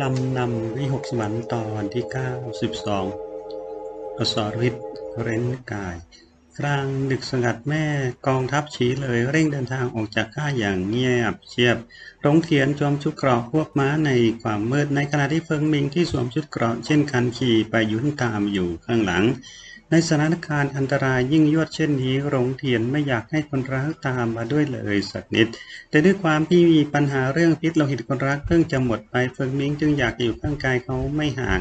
ลำนำวิหกสวรรค์ตอนที่ 92อสรวิทย์เร้นกาย กลางดึกสงัดแม่กองทัพฉีเลยเร่งเดินทางออกจากค่าอย่างเงียบเชียบรงเทียนจอมชุดเกราะพวกม้าในความมืดในขณะที่เฟิงมิงที่สวมชุดเกราะเช่นคันขี่ไปยุ่นตามอยู่ข้างหลัง ในสถานการณ์อันตรายยิ่งยวดเช่นนี้หลงเทียนไม่อยากให้คนรักตามมาด้วยเลยสักนิด แต่ด้วยความที่มีปัญหาเรื่องพิษโลหิตคนรักเพิ่งจะหมดไปเฟิงมิงจึงอยากอยู่ข้างกายเขาไม่ห่าง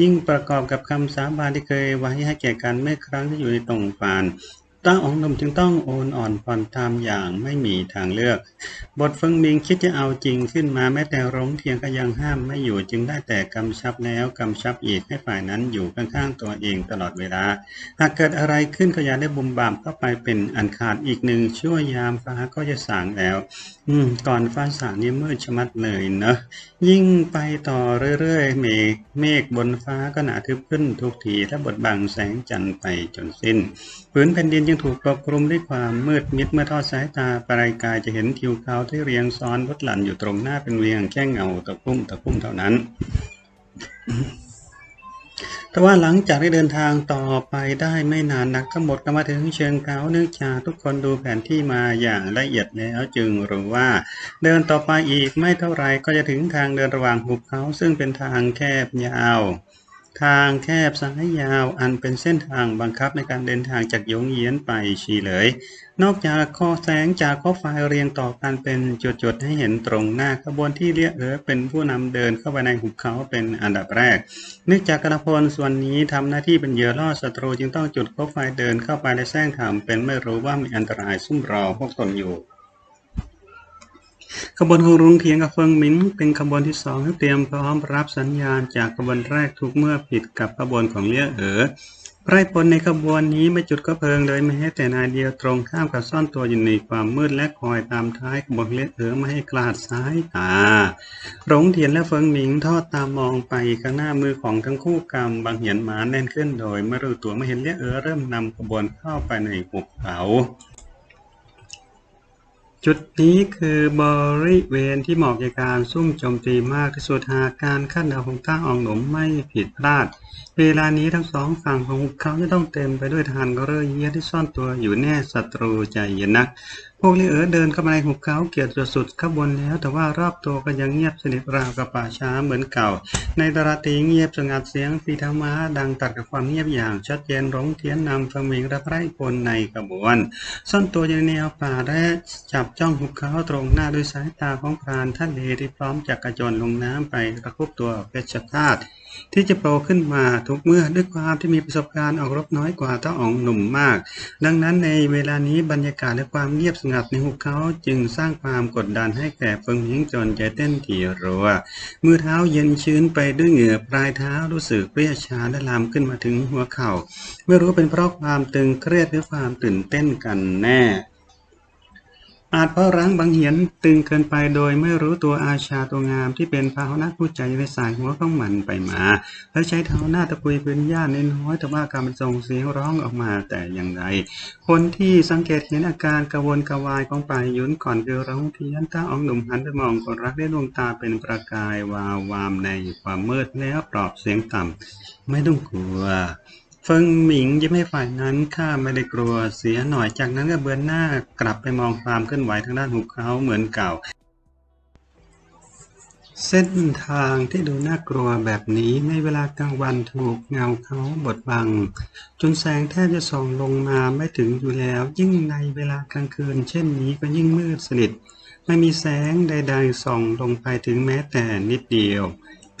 ยิ่งประกอบกับคำสาบานที่เคยไว้ให้แก่กันเมื่อครั้งที่อยู่ในตรงฟาน ต้าองนมจึงต้องโอนอ่อนผ่อนตามอย่างไม่มีทางเลือก บทเฟิงมิงคิดจะเอาจริงขึ้นมาแม้แต่ร้งเทียงก็ยังห้ามไม่อยู่จึงได้แต่กำชับแล้วกำชับอีกให้ฝ่ายนั้นอยู่ข้างๆตัวเองตลอดเวลา หากเกิดอะไรขึ้นก็อย่าได้บุมบามเข้าไปเป็นอันขาดอีกหนึ่งชั่วยามฟ้าก็จะสางแล้ว อืม ก่อนฟ้าสางนี่มืดชะมัดเลยเนอะ ยิ่งไปต่อเรื่อยๆ เมฆเมฆบนฟ้าก็หนาทึบขึ้นทุกทีและบดบังแสงจันทร์ไปจนสิ้นพื้นแผ่นดินยังถูกปกคลุมด้วยความมืดมิดเมื่อทอดสายตาปลายกายจะเห็นทิวเขาที่เรียงซ้อนวดหลั่นอยู่ตรงหน้าเป็นเวียงแค่เงาตะคุ่มตะคุ่มเท่านั้น แต่ว่าหลังจากได้เดินทางต่อไปได้ไม่นานนักก็หมดก็มาถึงเชิงเขาเนื่องจากทุกคนดูแผนที่มาอย่างละเอียดแล้วจึงรู้ว่า เดินต่อไปอีกไม่เท่าไรก็จะถึงทางเดินระหว่างหุบเขาซึ่งเป็นทางแคบยาว ทางแคบสายยาวอันเป็นเส้นทางบังคับในการเดินทางจากยงเยียนไปชีเลย นอกจากข้อแสงจากข้อไฟเรียงต่อกันเป็นจุดๆให้เห็นตรงหน้าขบวนที่เรียเออเป็นผู้นำเดินเข้าไปในหุบเขาเป็นอันดับแรก เนื่องจากกระพลส่วนนี้ทำหน้าที่เป็นเหยื่อล่อศัตรูจึงต้องจุดข้อไฟเดินเข้าไปในแซงถามเป็นไม่รู้ว่ามีอันตรายซุ่มรอพวกตนอยู่ ขบวนของรุงเทียงกับเฟิงหมินเป็นขบวนที่สองที่เตรียมพร้อมรับสัญญาณจากขบวนแรกทุกเมื่อผิดกับขบวนของเลี้ยเอ๋อไพร่พลในขบวนนี้ไม่จุดก็เพลิงเลยแม้แต่นายเดียวตรงข้ามกับซ่อนตัวอยู่ในความมืดและคอยตามท้ายขบวนเลี้ยเอ๋อไม่ให้กลาดสายตาหลงเทียนและเฟิงหมิงทอดตามมองไปข้างหน้ามือของทั้งคู่กำบางเหียนหมาแน่นขึ้นโดยไม่รู้ตัวไม่เห็นเลี้ยเอ๋อเริ่มนำขบวนเข้าไปในหุบเขา จุดนี้คือบริเวณที่เหมาะแก่การซุ่มโจมตีมากที่สุดหากการคาดเดาของต้าอองหนมไม่ผิดพลาด เวลานี้ทั้งสองฝั่งของหุบเขาจะต้องเต็มไปด้วยทหารกเรอเยียที่ซ่อนตัวอยู่แน่ศัตรูใจเย็นนัก พวกเลี้ยเออเดินเข้ามาในหุบเขาเกียรติสุดๆขบวนแล้ว แต่ว่ารอบตัวก็ยังเงียบสนิทราวกับป่าช้าเหมือนเก่า ในตราตีเงียบสงัดเสียงปีธรรมาดังตัดกับความเงียบอย่าง ชัดเจนร้องเทียนนำฟังเมงและไพร่พลในขบวน ซ่อนตัวอยู่ในแนวป่าและจับจ้องหุบเขาตรงหน้าด้วยสายตาของพรานทะเลที่พร้อมจะกระโจนลงน้ำไประคบตัวเพชฌฆาต ที่จะโผล่ขึ้นมาทุกเมื่อด้วยความที่มีประสบการณ์ออกรบน้อยกว่าเจ้าอ๋องหนุ่มมาก ดังนั้นในเวลานี้บรรยากาศและความเงียบสงัดในหุบเขาจึงสร้างความกดดันให้แก่เฟิงหมิงจนใจเต้นถี่รัวมือเท้าเย็นชื้นไปด้วยเหงื่อปลายเท้ารู้สึกเปรี้ยชาและลามขึ้นมาถึงหัวเข่าไม่รู้เป็นเพราะความตึงเครียดหรือความตื่นเต้นกันแน่ อาจเพราะรั้งบางเหียนตึงเกินไปโดยไม่รู้ตัวอาชาตัวงามที่เป็นพาหนะผู้ใจในสายหัวของมันไปมา และใช้เท้าหน้าตะกุยพื้นหญ้าน้อยแต่ว่าการมันส่งเสียงร้องออกมาแต่อย่างไร คนที่สังเกตเห็นอาการกระวนกระวายของป่ายยุนก่อนคือร้องเทียนตาอองหนุ่มหันไปมองคนรักได้ดวงตาเป็นประกายวาววามในความมืดแล้วปลอบเสียงต่ำไม่ต้องกลัว เฟิงหมิงยิ้มให้ฝ่ายนั้นข้าไม่ได้กลัวเสียหน่อยจากนั้นก็เบือนหน้ากลับไปมองความเคลื่อนไหวทางด้านหุบเขาเหมือนเก่า เส้นทางที่ดูน่ากลัวแบบนี้ในเวลากลางวันถูกเงาเขาบดบัง จนแสงแทบจะส่องลงมาไม่ถึงอยู่แล้ว ยิ่งในเวลากลางคืน เช่นนี้ก็ยิ่งมืดสนิทไม่มีแสงใดๆส่องลงไปถึงแม้แต่นิดเดียว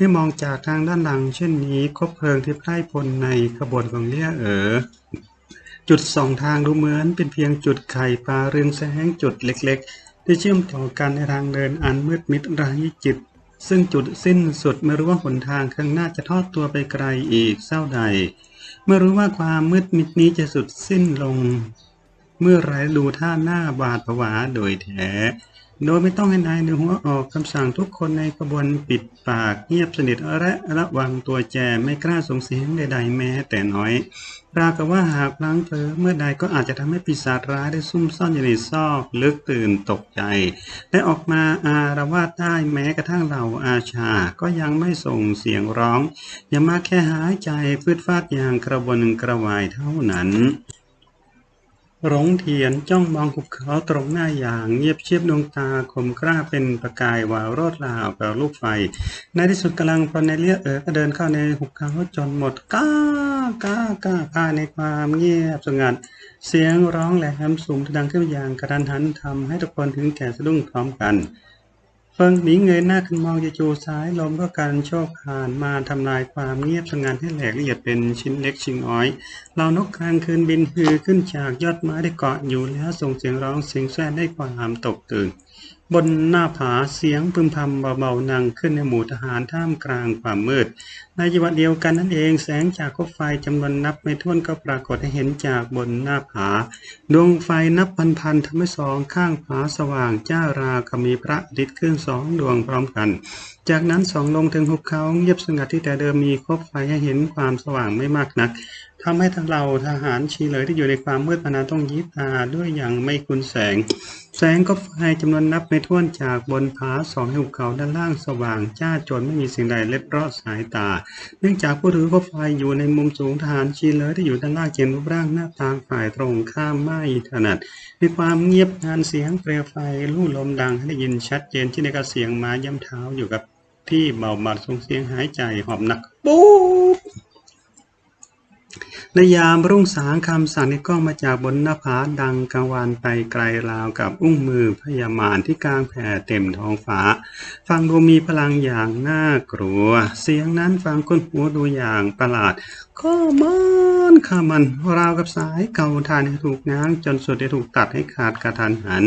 เมื่อมองจากทางด้านหลัง เช่นนี้คบเพลิงที่ไพร่พลในขบวนของเลี่ยเอ๋อจุดสองทางดูเหมือนเป็นเพียงจุดไข่ปลาเรืองแสงจุดเล็กๆ ที่เชื่อมต่อกันในทางเดินอันมืดมิดไร้จิต ซึ่งจุดสิ้นสุดไม่รู้ว่าหนทางข้างหน้าจะทอดตัวไปไกลอีกเศร้าใด เมื่อรู้ว่าความมืดมิดนี้จะสุดสิ้นลง เมื่อไรดูท่าหน้าบาดผวาโดยแท้ โดยไม่ต้องให้นายหนึ่งหัวออกคำสั่งทุกคนในกระบวนปิดปากเงียบสนิทและระวังตัวแจไม่กล้าส่งเสียงใดๆแม้แต่น้อยปรากับว่าหากพลังเผลอเมื่อใดก็อาจจะทำให้ปีศาจร้ายได้ซุ่มซ่อนอยู่ในซอกลึกตื่นตกใจ และออกมาอารวาสได้แม้กระทั่งเราอาชา ก็ยังไม่ส่งเสียงร้อง อย่ามาแค่หายใจฟืดฟาดอย่างกระวนกระวายเท่านั้น หลงเทียนจ้องมองหุบเขาตรงหน้าอย่างเงียบเชียบดวงตาคมกล้าเป็นประกายวาวโรดราวกับลูกไฟ ในที่สุดกำลังพอในเลียเอ๋อก็เดินเข้าในหุบเขาจนหมดก้าก้าก้าก้าในความเงียบสงัด เสียงร้องแหลมสูงดังขึ้นอย่างกระทันหันทำให้ทุกคนถึงแก่สะดุ้งพร้อมกัน เฟิงหนีเงยหน้าขึ้นมองจู่ๆซ้ายลมก็การโชกผ่านมาทำลายความเงียบสงัดให้แหลกละเอียดเป็นชิ้นเล็กชิ้นอ้อยเรานกกลางคืนบินฮือขึ้นจากยอดไม้ได้เกาะอยู่แล้วส่งเสียงร้องเสียงแซ่ได้ความตกตื่น บนหน้าผาเสียงพึมพำเบาๆนังขึ้นในหมู่ทหารท่ามกลางความมืด ในจังหวะเดียวกันนั่นเองแสงจากคบไฟจำนวนนับไม่ถ้วนก็ปรากฏให้เห็นจากบนหน้าผา ดวงไฟนับพันๆทำให้สองข้างผาสว่างจ้าราคมีพระอาทิตย์ขึ้นสองดวงพร้อมกัน จากนั้นส่องลงถึงหุบเขาเงียบสงัดที่แต่เดิมมีคบไฟให้เห็นความสว่างไม่มากนักทำให้ทั้งเราทหารชีเลยที่อยู่ในความมืดมานานต้องยิบตาด้วยอย่างไม่คุ้นแสง แสงก็ไฟจำนวนนับไม่ถ้วนจากบนผาสองหุบเขาด้านล่างสว่าง จ้าจนไม่มีสิ่งใดเล็ดรอดสายตา เนื่องจากผู้ถือก็ไฟอยู่ในมุมสูงทหารชีเลยที่อยู่ด้านล่างเจนรูปร่างหน้าตาฝ่ายตรงข้ามไม่ถนัดมีความเงียบงานเสียงเปลวไฟลู่ลมดังให้ได้ยินชัดเจนที่ในกระเสียงมาย่ำเท้าอยู่กับ ที่เบาบาดส่งเสียงหายใจหอบหนักปุ๊บในยามรุ่งสางคำสั่งในกล้องมาจากบนหน้าผาดังกังวานไปไกลราวกับอุ้งมือพยามารที่กลางแผ่เต็มท้องฟ้า ฟังดูมีพลังอย่างน่ากลัว เสียงนั้นฟังคนหัวดูอย่างประหลาดข้า มันขามันราวกับสายเก่าทานให้ถูกง้างจนสุดได้ถูกตัดให้ขาดกระทันหัน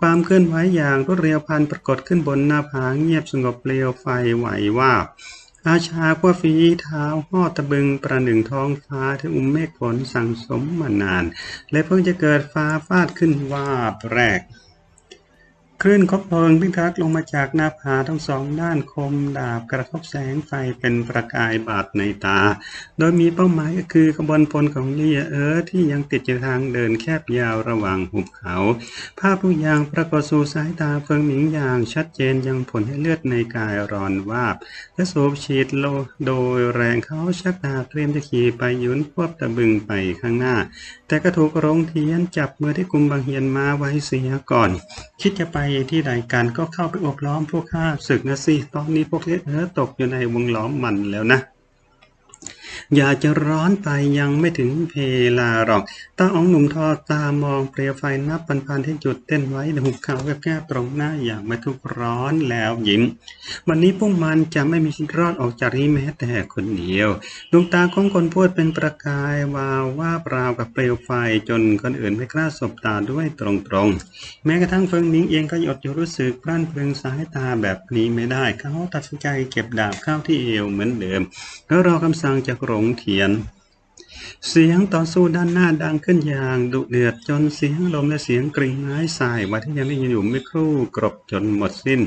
ความเคลื่อนไหวอย่างรวดเร็วพันปรากฏขึ้นบนหน้าผาเงียบสงบเปลวไฟไหวว่าอาชาขั้วฝีเท้าห่อตะบึงประหนึ่งท้องฟ้าที่อุ้มเมฆฝนสั่งสมมานาน และเพิ่งจะเกิดฟ้าฟาดขึ้นว่าแรก คลื่นคบเพลิงพิทักษ์ลงมาจากหน้าผาทั้งสองด้านคมดาบกระทบแสงไฟเป็นประกายบาดในตา โดยมีเป้าหมายก็คือขบวนพลของเลียเออที่ยังติดอยู่ทางเดินแคบยาวระหว่างหุบเขา ภาพทุกอย่างปรากฏสู่สายตาเฟิงหมิงอย่างชัดเจนยังผลให้เลือดในกายร้อนวาบ และสูบฉีดโลโดยแรงเขาชักดาบเตรียมจะขี่ไปยุนควบตะบึงไปข้างหน้า แต่ก็ถูกรงเทียนจับมือที่กุมบังเฮียนมาไว้เสียก่อน คิดจะไปที่ใดกันก็เข้าไปอบล้อมพวกข้าศึกนะสิ ตอนนี้พวกเลสเออตกอยู่ในวงล้อมมันแล้วนะ อย่าจะร้อนไปยังไม่ถึงเพลาหรอกตาองหนุ่มทอตามองเปลวไฟนับพันพันที่จุดเต้นไว้ในหุบเขาแคบๆตรงหน้าอย่างไม่ทุกร้อนแล้วยิ้ม วันนี้พวกมันจะไม่มีชีวิตรอดออกจากนี้แม้แต่คนเดียว ดวงตาของคนพูดเป็นประกายวาวว่าเปล่ากับเปลวไฟจนคนอื่นไม่กล้าสบตาด้วยตรงๆ แม้กระทั่งเฟิงมิงเองก็อดจะรู้สึกพลันเพลิงสายตาแบบนี้ไม่ได้ เขาตัดสินใจเก็บดาบเข้าที่เอวเหมือนเดิม แล้วรอคำสั่งจากหลงเทียน เสียงต่อสู้ด้านหน้าดังขึ้นอย่างดุเดือดจนเสียงลมและเสียงกริ่งไม้สายว่าที่ยังได้ยินอยู่ไม่ครู่กรบจนหมดสิ้น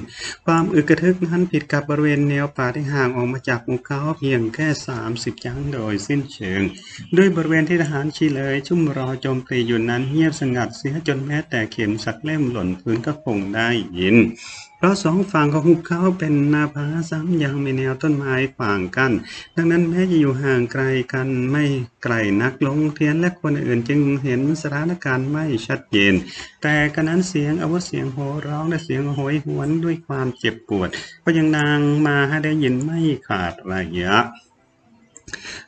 ความอึกกระทึกนั้นผิดกับบริเวณแนวป่าที่ห่างออกมาจากหมู่เขาเพียงแค่ 30จังโดยสิ้นเชิง ด้วยบริเวณที่ทหารชีเลย ชุ่มรอโจมตีอยู่นั้นเงียบสงัดเสียจนแม้แต่เข็มสักเล่มหล่นพื้นก็คงได้ยิน เพราะสองฝั่งของหุบเขาเป็นนาผาซ้ำยังมีแนวต้นไม้ขวางกัน้นดังนั้นแม้จะอยู่ห่างไกลกันไม่ไกลนักลงเทียนและคนอื่นจึงเห็นสถานการณ์ไม่ชัดเจน แต่กระนั้นเสียงอาวุธเสียงโห่ร้องและเสียงโหยหวนด้วยความเจ็บปวด ก็ยังนางมาให้ได้ยินไม่ขาดระยะ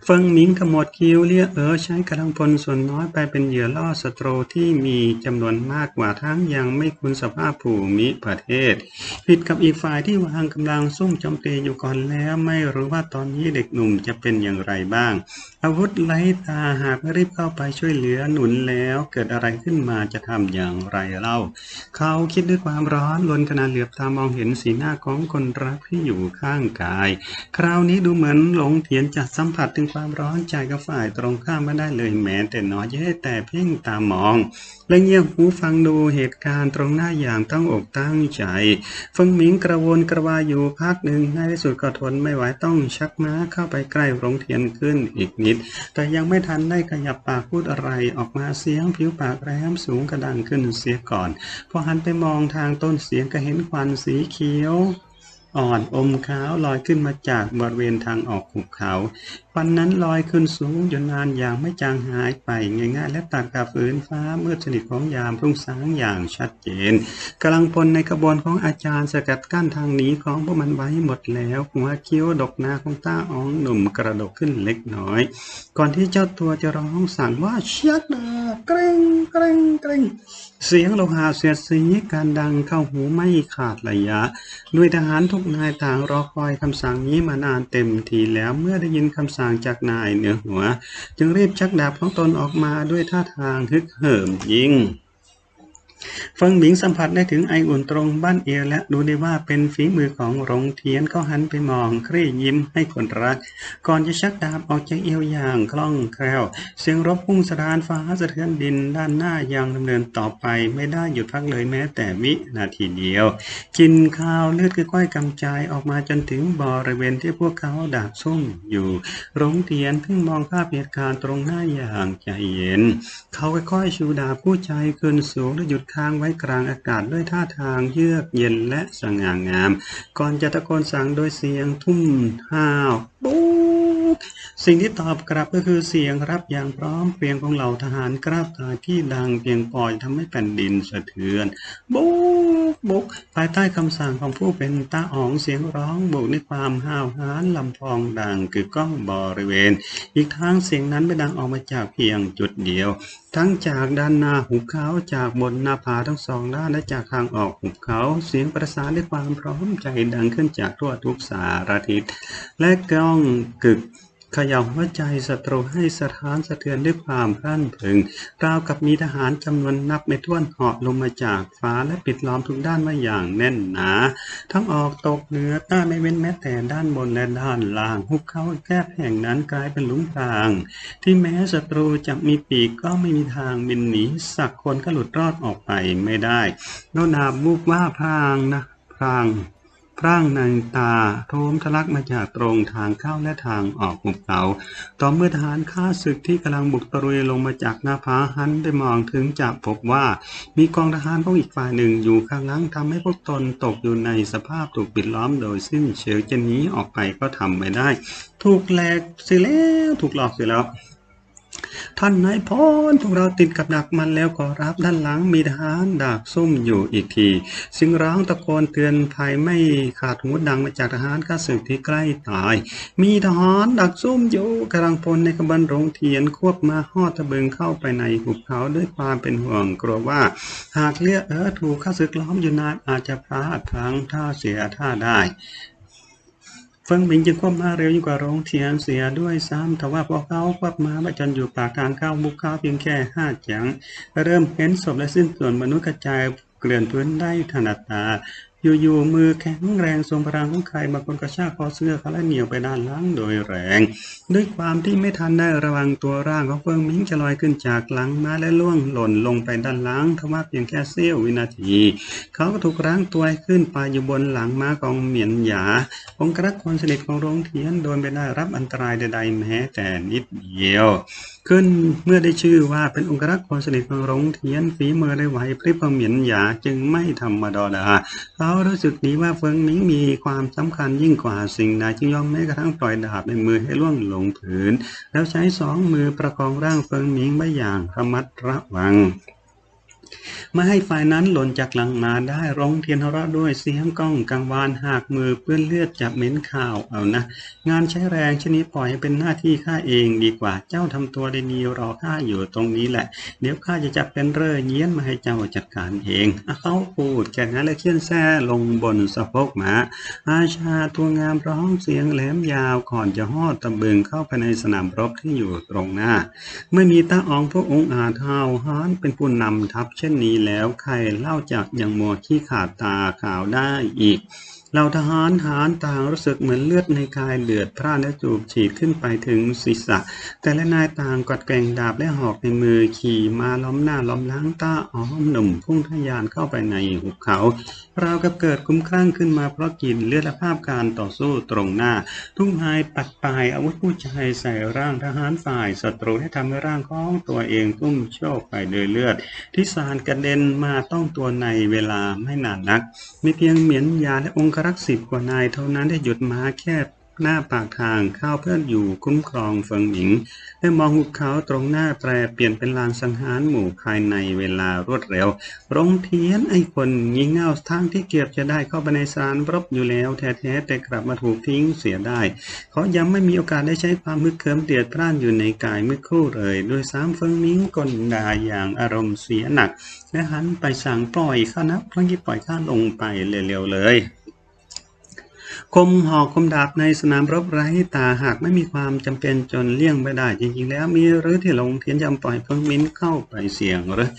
เฟิงหมิงขมวดคิ้ว เลียเออใช้กำลังพลส่วนน้อยไปเป็นเหยื่อล่อศัตรูที่มีจำนวนมากกว่าทั้งยังไม่คุ้นสภาพภูมิประเทศ ผิดกับอีกฝ่ายที่วางกำลังซุ่มโจมตีอยู่ก่อนแล้ว ไม่รู้ว่าตอนนี้เด็กหนุ่มจะเป็นอย่างไรบ้างอาวุธไร้ตาหากไม่รีบเข้าไปช่วยเหลือหนุนแล้วเกิดอะไรขึ้นมาจะทำอย่างไรเล่า เขาคิดด้วยความร้อนลนขณะเหลือบตามองเห็นสีหน้าของคนรักที่อยู่ข้างกาย คราวนี้ดูเหมือนหลงเถียนจัดสัมผัสถึงความร้อนใจกับฝ่ายตรงข้ามไม่ได้เลยแม้แต่น้อยแย่แต่เพ่งตามอง และเงียบหูฟังดูเหตุการณ์ตรงหน้าอย่างตั้งอกตั้งใจฟิงหมิงกระวนกระวายอยู่พักหนึ่งในที่สุดก็ทนไม่ไหวต้องชักม้าเข้าไปใกล้หลงเทียนขึ้นอีกนิดแต่ยังไม่ทันได้ขยับปากพูดอะไรออกมาเสียงผิวปากแรมสูงกระดังขึ้นเสียก่อน พอหันไปมองทางต้นเสียงก็เห็นควันสีเขียวอ่อนอมขาวลอยขึ้นมาจากบริเวณทางออกหุบเขาวันนั้นลอยขึ้นสูงอยู่นานอย่างไม่จางหายไปง่ายๆและตัดกับฝืนฟ้าเมื่อสนิทของยามรุ่งสางอย่างชัดเจนกำลังพลในกระบวนของอาจารย์สกัดกั้นทางหนีของพวกมันไว้หมดแล้วหัวคิ้วดกหนาของตาอ๋องหนุ่มกระดกขึ้นเล็กน้อย ก่อนที่เจ้าตัวจะร้องสั่งว่าเชียดเกรงเกรงเกรงเสียงโลหะเสียดสีการดังเข้าหูไม่ขาดระยะด้วยทหารทุกนายต่างรอคอยคำสั่งนี้มานานเต็มทีแล้วเมื่อได้ยินคำสั่งางจากนายเหนือหัว จึงรีบชักดาบของตนออกมาด้วยท่าทางฮึกเหิมยิง เฟิงหมิงสัมผัสได้ถึงไออุ่นตรงบ้านเอวและดูได้ว่าเป็นฝีมือของหลงเทียนเขาหันไปมองครี่ยิ้มให้คนรัก ก่อนจะชักดาบออกจากเอวอย่างคล่องแคล่ว เสียงรบพุ่งสะท้านฟ้าสะเทือนดินด้านหน้ายังดำเนินต่อไปไม่ได้หยุดพักเลยแม้แต่วินาทีเดียว กินข้าวเลือดค่อยๆกำจายออกมาจนถึงบริเวณที่พวกเขาดาบซุ่มอยู่หลงเทียนเพิ่งมองภาพเหตุการณ์ตรงหน้าอย่างใจเย็น เขาค่อยๆชูดาบผู้ใจขึ้นสูงและหยุดค้างไว้กลางอากาศด้วยท่าทางเยือกเย็นและสง่างาม ก่อนจะตะโกนสั่งโดยเสียงทุ่มห้าวปู สิ่งที่ตอบกลับก็คือเสียงรับอย่างพร้อมเพรียงของเหล่าทหารกราบตาที่ดังเพียงพอยทำให้แผ่นดินสะเทือน บุกบุกภายใต้คำสั่งของผู้เป็นตาอ๋องเสียงร้องบุกด้วยความห้าวหาญลำพองดังคือก้องบริเวณ อีกทางเสียงนั้นไม่ดังออกมาจากเพียงจุดเดียว ทั้งจากด้านหน้าหุบเขาจากบนหน้าผาทั้งสองด้านและจากทางออกหุบเขาเสียงประสานด้วยความพร้อมใจดังขึ้นจากทั่วทุกสารทิศและก้องกึก ขย่าหัวใจศัตรูให้สถานสะเทือนด้วยความพรั่นพึง ราวกับมีทหารจำนวนนับไม่ถ้วนเหาะลงมาจากฟ้าและปิดล้อมทุกด้านไว้อย่างแน่นหนา ทั้งออกตกเหนือใต้ไม่เว้นแม้แต่ด้านบนและด้านล่าง หุบเขาแคบแห่งนั้นกลายเป็นหลุมพราง ที่แม้ศัตรูจะมีปีกก็ไม่มีทางบินหนีสักคนก็หลุดรอดออกไปไม่ได้โนนาบุกว่าพรางนะพราง พร่างในตาโทมทะลักมาจากตรงทางเข้าและทางออกหุบเขา ต่อเมื่อทหารข้าศึกที่กำลังบุกตะรุยลงมาจากหน้าผาหันได้มองถึงจะพบว่า มีกองทหารของอีกฝ่ายหนึ่งอยู่ข้างหลังทำให้พวกตนตกอยู่ในสภาพถูกปิดล้อมโดยสิ้นเชิงจะหนีออกไปก็ทำไม่ได้ ถูกแหลกเสียแล้วถูกหลอกเสียแล้ว ท่านนายพลพวกเราติดกับดักมันแล้วก็รับด้านหลังมีทหารดักซุ่มอยู่อีกทีซึ่งร้องตะโกนเตือนภัยไม่ขาดหูดังมาจากทหารข้าศึกที่ใกล้ตาย มีทหารดักซุ่มอยู่กำลังพลในขบวนโรงเทียนควบมาหอดตะเบิงเข้าไปในหุบเขาด้วยความเป็นห่วงกลัวว่า หากเลือดเออถูกข้าศึกล้อมอยู่นานอาจจะพลาดพลังท่าเสียท่าได้ ฟังหมิงจึงควบมาเร็วยิ่งกว่าร้องเทียนเสียด้วยซ้ำแต่ว่าพอเขาควบมาประจันอยู่ปากทางเข้าบุกเข้าเพียงแค่ห้าจัง เริ่มเห็นศพและสิ้นส่วนมนุษย์กระจายเกลื่อนพื้นได้ถนัดตา อยู่ๆมือแข็งแรงทรงพลังของใครบางคนกระชากคอเสื้อเขาและเหนียวไปด้านล่างโดยแรง ด้วยความที่ไม่ทันได้ระวังตัวร่างของเฟิงหมิงจะลอยขึ้นจากหลังม้าและล่วงหล่นลงไปด้านล่างทว่าเพียงแค่เสี้ยววินาที เขาก็ถูกร่างตัวขึ้นไปอยู่บนหลังม้าของเหมียนหยาองค์รักคนสนิทของโรงเทียนโดยไม่ได้รับอันตรายใดๆแม้แต่นิดเดียวขึ้นเมื่อได้ชื่อว่าเป็นองค์รักคนสนิทของโรงเทียนฝีมือได้ไหวพริบของเหมียนหยาจึงไม่ธรรมดาเขารู้สึกดีว่าเฟิงหมิงมีความสำคัญยิ่งกว่าสิ่งใดจึงยอมแม้กระทั่งปล่อยดาบในมือให้ล่วงลงผืน แล้วใช้สองมือประคองร่างเฟิงหมิงไว้อย่างระมัดระวัง ไม่ให้ฝ่ายนั้นหล่นจากหลังมาได้ร้องเทียนเระด้วยเสียงก้องกังวานหากมือเปื้อนเลือดจับเหม็นข่าวเอานะ งานใช้แรงชนิดปล่อยให้เป็นหน้าที่ข้าเองดีกว่าเจ้าทำตัวดีๆรอข้าอยู่ตรงนี้แหละ เดี๋ยวข้าจะจับเป็นเร่เยี้ยนมาให้เจ้าจัดการเองเขาพูดแค่นั้นแล้วเคี่ยนแซ่ลงบนสะโพกหมา อาชาตัวงามร้องเสียงแหลมยาวก่อนจะหอดตะบึงเข้าไปในสนามรบที่อยู่ตรงหน้า เมื่อมีตาอองพวกองค์อาจเฮาฮานเป็นผู้นำทัพเช่นนี้แล้วใครเล่าจากยังมัวที่ขาดตาขาวได้อีกเราทหารทหารต่างรู้สึกเหมือนเลือดในกายเดือดพร่านและจูบฉีดขึ้นไปถึงศีรษะ แต่และนายต่างกัดแกงดาบและหอกในมือขี่มาล้อมหน้าล้อมล้างตาอ้อมหนุ่มพุ่งทะยานเข้าไปในหุบเขา ราวกับเกิดคุ้มคลั่งขึ้นมาเพราะกินเลือดและภาพการต่อสู้ตรงหน้า ทุ่มหายปัดปลายอาวุธผู้ชายใส่ร่างทหารฝ่ายศัตรูให้ทำให้ร่างของตัวเองตุ้มโชกไปโดยเลือด ที่สารกระเด็นมาต้องตัวในเวลาไม่นานนักมีเพียงเหมียนยาและองครักษ์สิบกว่านายเท่านั้นได้หยุดม้าแค่ หน้าปากทางเข้าเพื่ออยู่คุ้มครองเฟิงหมิงและมองหุบเขาตรงหน้าแปรเปลี่ยนเป็นลานสังหารหมู่ภายในเวลารวดเร็วรงเทียนไอ้คนงี่เง่าทางที่เกียบจะได้เข้าไปในสารรบอยู่แล้วแท้ๆแต่กลับมาถูกทิ้งเสียได้ เขายังไม่มีโอกาสได้ใช้ความมึกเคิมเดือดพร่านอยู่ในกายมือคู่เลยโดยสามเฟิงหมิงกลด่าอย่างอารมณ์เสียหนักและหันไปสั่งปล่อยข้านับพลังที่ปล่อยข้าลงไปเร็วๆเลย คมหอกคมดาบในสนามรบไร้ตาหากไม่มีความจำเป็นจนเลี่ยงไม่ได้ จริงๆ แล้วมีหรือที่ลงเทียนยำปล่อยเพิ่งมิ้นเข้าไปเสี่ยงหรือ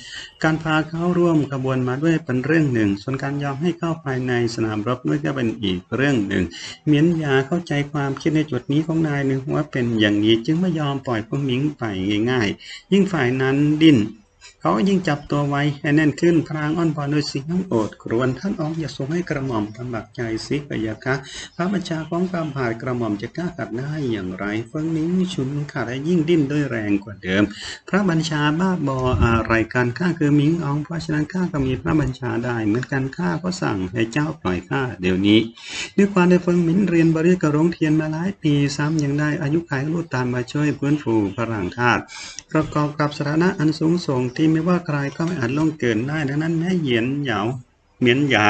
การพาเข้าร่วมขบวนมาด้วยเป็นเรื่องหนึ่ง ส่วนการยอมให้เข้าภายในสนามรบด้วยก็เป็นอีกเรื่องหนึ่งเมียนยาเข้าใจความคิดในจุดนี้ของนายหนึ่งว่าเป็นอย่างนี้จึงไม่ยอมปล่อยเพิ่งมิ้นไปง่าย ๆ ยิ่งฝ่ายนั้นดิ้น เขายิ่งจับตัวไว้ให้แน่นขึ้นพรางอ้อนวอนด้วยเสียงโอดครวญท่านออกอย่าทรงให้กระหม่อมทำบักใจสิกยาคะพระบัญชาของความผาดกระหม่อมจะกล้าขัดได้อย่างไรเฟิงนิ้งชุนขาดและยิ่งดิ้นด้วยแรงกว่าเดิม พระบัญชาบ้าบออะไรกันข้าคือมิงอองเพราะฉะนั้นข้าก็มีพระบัญชาได้ เหมือนกันข้าก็สั่งให้เจ้าปล่อยข้าเดี๋ยวนี้ด้วยความได้เฟิงมินเรียนบริกรงเทียนมาหลายปีซ้ำยังได้อายุขัยรูดตามมาช่วยพื้นฟูพลังธาตุประกอบกับสถานะอันสูงส่งที่ไม่ว่าใครก็ไม่อาจล่วงเกินได้ ดังนั้นแม้เหยียนเหยาเหมียนหยา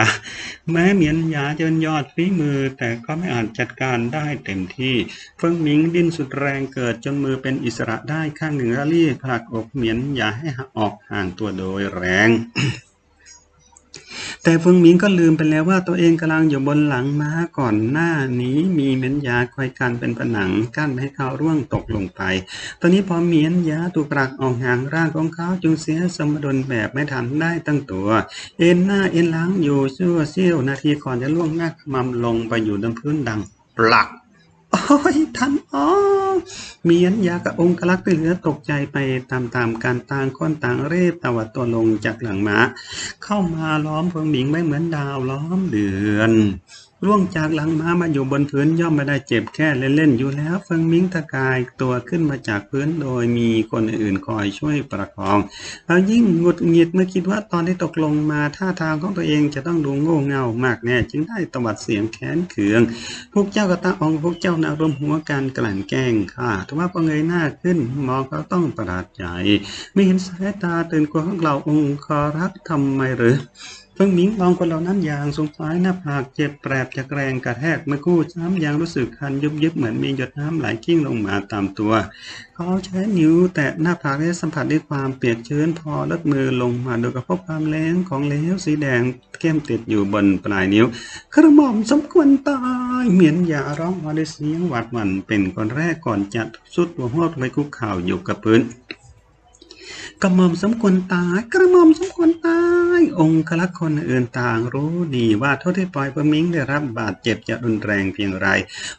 แม้เหมียนหยาจะยอดฝีมือ แต่ก็ไม่อาจจัดการได้เต็มที่ เฟิงหมิงดิ้นสุดแรงเกิดจนมือเป็นอิสระได้ข้างหนึ่งรีบผลักอกเหมียนหยาให้ออกห่างตัวโดยแรง แต่เฟิงหมิงก็ลืมไปแล้วว่าตัวเองกำลังอยู่บนหลังม้าก่อนหน้านี้มีเม้นยาคอยกันเป็นผนังกั้นไม่ให้เขาร่วงตกลงไป ตอนนี้พอเมียนยาถูกปรักออกห่างร่างของเขาจึงเสียสมดุลแบบไม่ทันได้ตั้งตัว เอ็นหน้าเอ็นหลังอยู่ชั่วเสี้ยวนาทีก่อนจะล่วงหน้าขมำลงไปอยู่บนพื้นดังปลัก โอ้ยท่านอ๋อเมียนยากับองค์ลักษ์ไปเหลือตกใจไปตามๆการต่างคนต่างเร่ตวัดตัวลงจากหลังม้า เข้ามาล้อมพวงหมิงไม่เหมือนดาวล้อมเดือน ร่วงจากหลังม้ามาอยู่บนพื้นย่อมไม่ได้เจ็บแค่เล่นๆอยู่แล้วเฟิงมิงตะกายตัวขึ้นมาจากพื้นโดยมีคนอื่นคอยช่วยประคองแล้วยิ่งหงุดหงิดเมื่อคิดว่าตอนที่ตกลงมาท่าทางของตัวเองจะต้องดูโง่เง่ามากแน่ จึงได้ตวัดเสียงแค้นเคือง พวกเจ้ากระตาองพวกเจ้านารวมหัวกันกลั่นแกล้งข้าถือว่าพอเงยหน้าขึ้นมองเขาต้องประหลาดใจ ไม่เห็นสายตาตื่นกลัวของเราองค์คอรักทำไมหรือ พิ่งมิงมองคนเหล่านั้นอย่างสงสัยหน้าผากเจ็บแปรบจากแรงกระแทกเมื่อกู้ช้ำยังรู้สึกคันยุบยิบเหมือนมีหยดน้ำไหลกิ้งลงมาตามตัว เขาใช้นิ้วแตะหน้าผากและสัมผัสด้วยความเปียกชื้นพอลดมือลงมาโดูกระพบความแรงของเหลวสีแดงเข้มติดอยู่บนปลายนิ้วกระหม่อมสมควรตายเหมียนอย่าร้องมาด้วยเสียงหวาดหวั่นเป็นคนแรกก่อนจะสุดหัวหดไปคุกเข่าอยู่กับพื้น กระหม่อมสมควรตาย กระหม่อมสมควรตาย องค์ลักคนอื่นต่างรู้ดีว่าโทษที่ปล่อยประมิงได้รับบาดเจ็บจะรุนแรงเพียงไร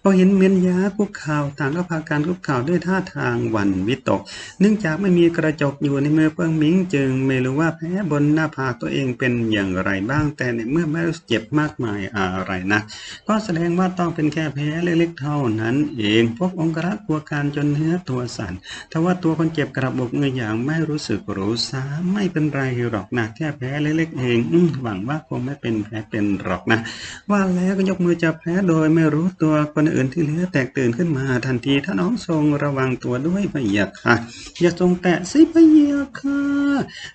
พอเห็นเมียนยาคุกข่าวต่างก็พาการคุกข่าวด้วยท่าทางหวั่นวิตก เนื่องจากไม่มีกระจกอยู่ในมือเพิงมิงจึงไม่รู้ว่าแพ้บนหน้าผากตัวเองเป็นอย่างไรบ้าง แต่ในเมื่อไม่รู้เจ็บมากมายอะไรนะ ก็แสดงว่าต้องเป็นแค่แพ้เล็กๆเท่านั้น เองพวกองค์ลักกลัวการจนเนื้อตัวสั่นทว่าตัวคนเจ็บกระบอกเงยอย่างไม่รู้รู้สึกรู้สาไม่เป็นไรหรอกนะแค่แพ้เล็กๆเองอหวังว่าคงไม่เป็นแพ้เป็นหรอกนะ ว่าแล้วก็ยกมือจับแพ้โดยไม่รู้ตัวคนอื่นที่เหลือแตกตื่นขึ้นมาทันทีถ้าน้องทรงระวังตัวด้วยพะยาค่ะ อย่าทรงแตะสิพะยาค่ะ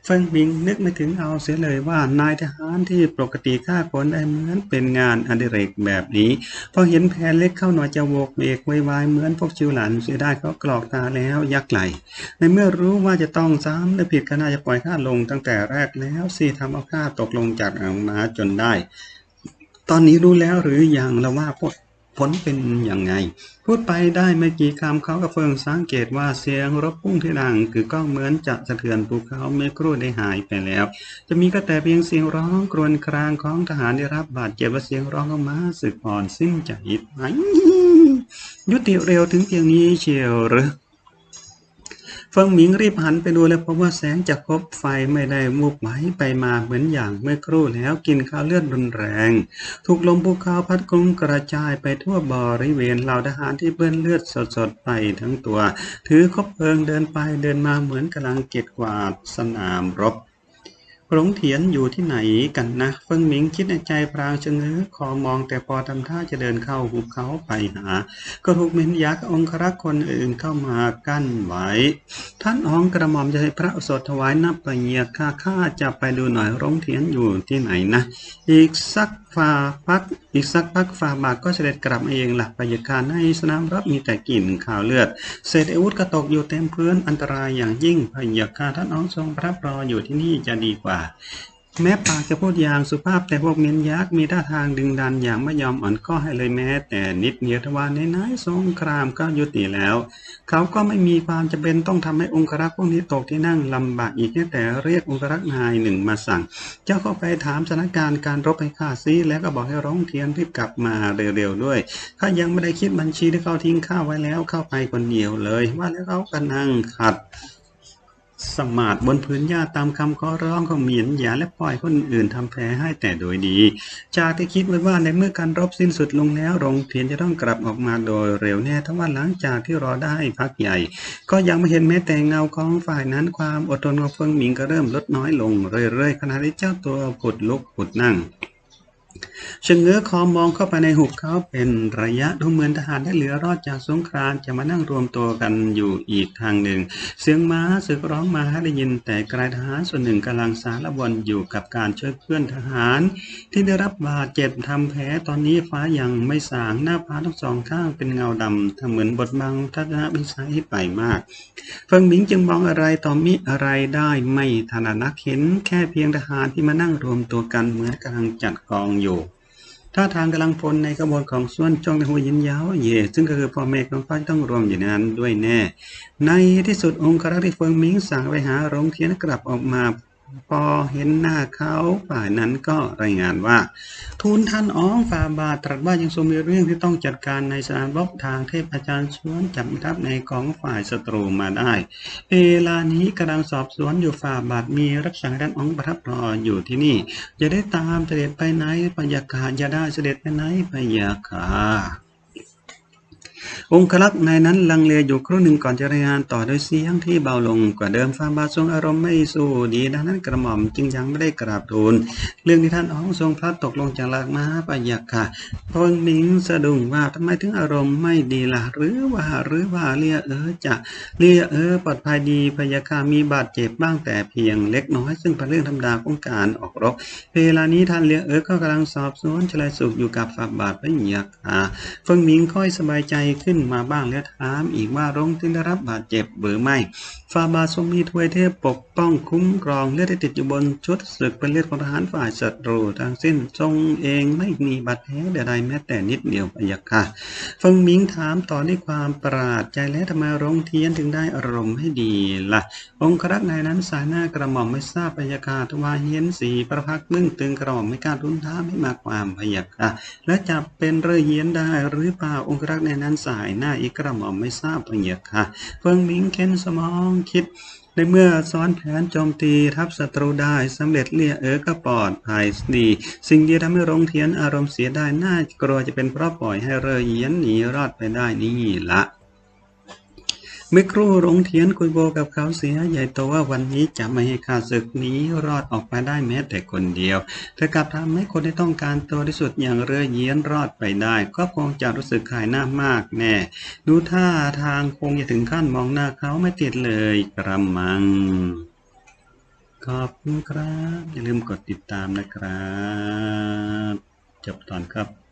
เฟิงบิงนึกไม่ถึงเอาเสียเลยว่านายทหารที่ปกติฆ่าคนได้เหมือนเป็นงานอดิเรกแบบนี้พอเห็นแผนเล็กเข้าหน่อยจะโวกเบกววายเหมือนพวกชิวหลันเสียได้ก็กรอกตาแล้วยักไหลในเมื่อรู้ว่าจะต้องซ้ำและผิดก็น่าจะปล่อยข้าลงตั้งแต่แรกแล้วสิทำเอาข้าตกลงจากอ่างม้าจนได้ ตอนนี้รู้แล้วหรืออยังแล้วว่าพวกผลเป็นอย่างไง พูดไปได้ไม่กี่คำเขาก็เฟิงสังเกตว่าเสียงรบพุ่งที่ดังคือก็เหมือนจะสะเทือนภูเขาเมื่อครู่ได้หายไปแล้ว จะมีก็แต่เพียงเสียงร้องกรวนครางของทหารได้รับบาดเจ็บและเสียงร้องของม้าสึกอ่อนสิ้นใจไหมยุติเร็วถึงเพียงนี้เชียวหรือ ฟิงหมิงรีบหันไปดูและพบว่าแสงจากคบไฟไม่ได้มุบไหวไปมาเหมือนอย่างเมื่อครู่แล้วกินข้าวเลือดรุนแรง ถูกลมภูเขาพัดกลุ้งกระจายไปทั่วบริเวณเหล่าทหารที่เปื้อนเลือดสดๆไปทั้งตัว ถือคบเพลิงเดินไปเดินมาเหมือนกำลังเก็บกวาดสนามรบ หลงเถียนอยู่ที่ไหนกันนะเฟิงหมิงคิดในใจพรางชะเง้อคอมองแต่พอทำท่าจะเดินเข้าหุบเขาไปหา ก็ถูกเมนยักษ์องครักษ์คนอื่นเข้ามากั้นไว้ ท่านองกระหม่อมจะให้พระสดถวายนับไปเยียข้าข้าจะไปดูหน่อยหลงเถียนอยู่ที่ไหนนะ อีกสักฟาพัก อีกสักพักฟาบาทก็เสด็จกลับมาเองหลักปยคาในสนามรับมีแต่กลิ่นข่าวเลือด เศษอาวุธกระตกอยู่เต็มพื้นอันตรายอย่างยิ่งพยาคาท่านน้องทรงพระรออยู่ที่นี่จะดีกว่า แม้ปากจะพูดอย่างสุภาพแต่พวกเมียนยักษ์มีท่าทางดึงดันอย่างไม่ยอมอ่อนข้อให้เลยแม้ แต่นิดเดียวทว่าในนายสงครามก็ยุติแล้ว เขาก็ไม่มีความจำเป็นต้องทำให้องครักษ์พวกนี้ตกที่นั่งลำบากอีกแค่แต่เรียกองครักษ์นายหนึ่งมาสั่ง เจ้าเข้าไปถามสถานการณ์การรบให้ข้าซิแล้วก็บอกให้ร้องเทียนรีบกลับมาเร็วๆด้วยข้ายังไม่ได้คิดบัญชีที่เขาทิ้งข้าไว้แล้วเข้าไปคนเดียวเลย ว่าแล้วเขาก็นั่งขัด สมาดบนพื้นหญ้าตามคำขอร้องของเหมียนหยาและปล่อยคนอื่นทำแผลให้แต่โดยดี จากที่คิดไว้ว่าในเมื่อการรบสิ้นสุดลงแล้วโรงเทียนจะต้องกลับออกมาโดยเร็วแน่ทว่าหลังจากที่รอได้พักใหญ่ ก็ยังไม่เห็นแม้แต่เงาของฝ่ายนั้นความอดทนของเฟิงหมิงก็เริ่มลดน้อยลงเรื่อยๆขณะที่เจ้าตัวผุดลุกผุดนั่ง ชะเง้อคอมองเข้าไปในหุบเขาเป็นระยะดูเหมือนทหารได้เหลือรอดจากสงครามจะมานั่งรวมตัวกันอยู่อีกทางหนึ่ง เสียงม้าสึกร้องมาให้ได้ยิน แต่กลายทหารส่วนหนึ่งกำลังสารวนอยู่กับการช่วยเพื่อนทหาร ที่ได้รับบาดเจ็บทำแผลตอนนี้ฟ้ายังไม่สางหน้าผาทั้งสองข้างเป็นเงาดำทำเหมือนบดบังทัศนวิสัยไปมาก เฟิงหมิงจึงมองอะไรต่อมิอะไรได้ไม่ถนัดนักเห็นแค่เพียงทหารที่มานั่งรวมตัวกันเหมือนกำลังจัดกองอยู่ ท่าทางกำลังพลในกระบวนของส่วนจงในหัวยินยาวเย่ซึ่งก็คือพ่อแม่ของฟ้าต้องรวมอยู่ในนั้นด้วยแน่ ในที่สุดองค์ครักษ์ที่เฟิงมิงสั่งไปหาโรงเทียนกลับออกมา พอเห็นหน้าเขาฝ่ายนั้นก็รายงานว่า ทูลท่านอ้องฝ่าบาทตรัสว่ายังทรงมีเรื่องที่ต้องจัดการในสนามรบทางเทพอาจารย์ชวนจับทัพในของฝ่ายศัตรูมาได้ เวลานี้กำลังสอบสวนอยู่ฝ่าบาทมีรักษาด้านองค์ประทับรออยู่ที่นี่ จะได้ตามเสด็จไปไหนพยากาศจะได้เสด็จไปไหนพยากาศ องคลักษ์นายนั้นลังเลอยู่ครู่หนึ่งก่อนจะรายงานต่อด้วยเสียงที่เบาลงกว่าเดิมฟาบาททรงอารมณ์ไม่สู้ดีดังนั้นกระหม่อมจึงยังไม่ได้กราบทูลเรื่องที่ท่านอ๋องทรงพลัดตกลงจากหลักม้าปะยักค่ะพงหมิงสะดุ้งว่าทำไมถึงอารมณ์ไม่ดีล่ะหรือว่าหรือว่าเลียเออจะเลียเออปลอดภัยดีพยาคามีบาดเจ็บบ้างแต่เพียงเล็กน้อยซึ่งเป็นเรื่องธรรมดาของการออกรบเวลานี้ท่านเลียเออก็กำลังสอบสวนชลายสุขอยู่กับฝาบาทพระยักค่ะเฟิงมิงค่อยสบายใจขึ้นมาบ้างและถามอีกว่ารงที่ได้รับบาดเจ็บหรือไม่ฟาบาทรงมีทวยเทพปกป้องคุ้มครองเลือดที่ติดอยู่บนชุดศึกเป็นเลือดของทหารฝ่ายศัตรูทั้งสิ้นทรงเองไม่มีบาดแผลใดๆแม้แต่นิดเดียวพะยะค่ะฟงหมิงถามต่อด้วยความประหลาดใจและทำไมรงเทียนถึงได้อารมณ์ให้ดีล่ะ องครักษ์นายนั้นสายหน้ากระหม่อมไม่ทราบพะยะค่ะทว่าเห็นสีประพักมึงตึงกระหม่อมไม่กล้าทุนท้ามให้มาความพะยะค่ะและจับเป็นเรือเยียนได้หรือเปล่าองครักษ์นายนั้นสายหน้าอีกกระหม่อมไม่ทราบพะยะค่ะ เฟิงหมิงเค้นสมองคิดในเมื่อซ้อนแผนโจมตีทัพศัตรูได้สำเร็จเลี่ยเออก็ปลอดภัยดี สิ่งที่ทำให้รงเทียนอารมณ์เสียได้น่ากลัวจะเป็นเพราะปล่อยให้เรอเยียนหนีรอดไปได้นี่ละ เมื่อครู่หลงเทียนคุยโบกับเขาเสียใหญ่โตว่าวันนี้จะไม่ให้ข้าศึกนี้รอดออกมาได้แม้แต่คนเดียว เธอกลับทำให้คนที่ต้องการตัวที่สุดอย่างเรือเยียนรอดไปได้ ก็คงจะรู้สึกขายหน้ามากแน่ ดูท่าทางคงจะถึงขั้นมองหน้าเขาไม่ติดเลยกระมัง ขอบคุณครับ อย่าลืมกดติดตามนะครับ จบตอนครับ